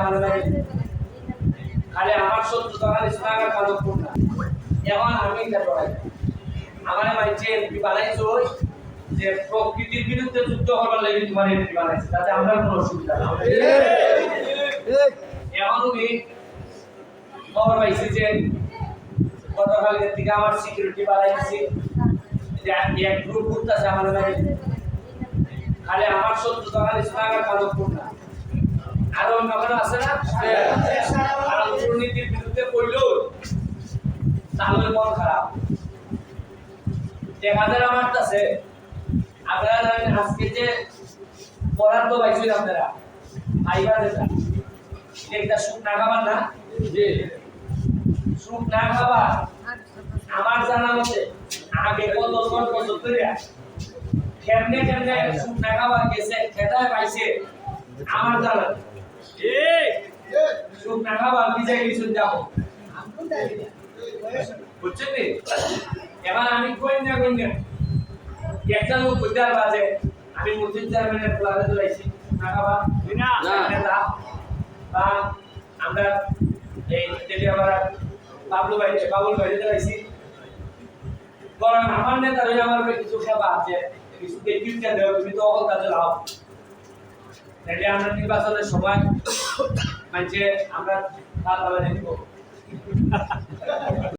আমার খালি আমার শত্রু যে প্রকৃতির বিরুদ্ধে যুদ্ধ করবার লাগে তোমার এমপি বানাইছে, তাতে আমরা কোনো অসুবিধা এখন উনি খবর পাইছি যে গতকালকে থেকে আমার সিকিউরিটি বাড়াইছি এক গ্রুপ ঘুরতেছে আমার লাগে। খালি আমার শত্রু কালকপুর না আরও আছে না? আর দুর্নীতির বিরুদ্ধে কইলো তাহলে মন খারাপ। দেখা যায় আমার কাছে। আপনারা জানেন আজকে যে বরাদ্দ পাইছেন আপনারা ফাইবার যেটা এটা সুখ না খাবার না? জি। সুখ না খাবার। আমার জানা মতে আগে কত বছর ধরে কেমনে কেমনে সুখ না খাবার গেছে খেতায় পাইছে আমার জানা সুখ না খাবার নিজে কিছু যাব বুঝছেন এবার আমি কই না কই না? একটা লোক বুঝতে পারবে আমি মসজিদ চেয়ারম্যানের প্লানে চলাইছি। না খাবা? না। নেতা বা আমরা এই বাবলু ভাই বাবুল ভাই চলাইছি। বরং আমার হয়ে আমার কিছু সেবা আছে। কিছু দেখিয়ে দেও তুমি তো অকল কাজে তাহলে আমরা নির্বাচনের সময় মানে আমরা তার দেখব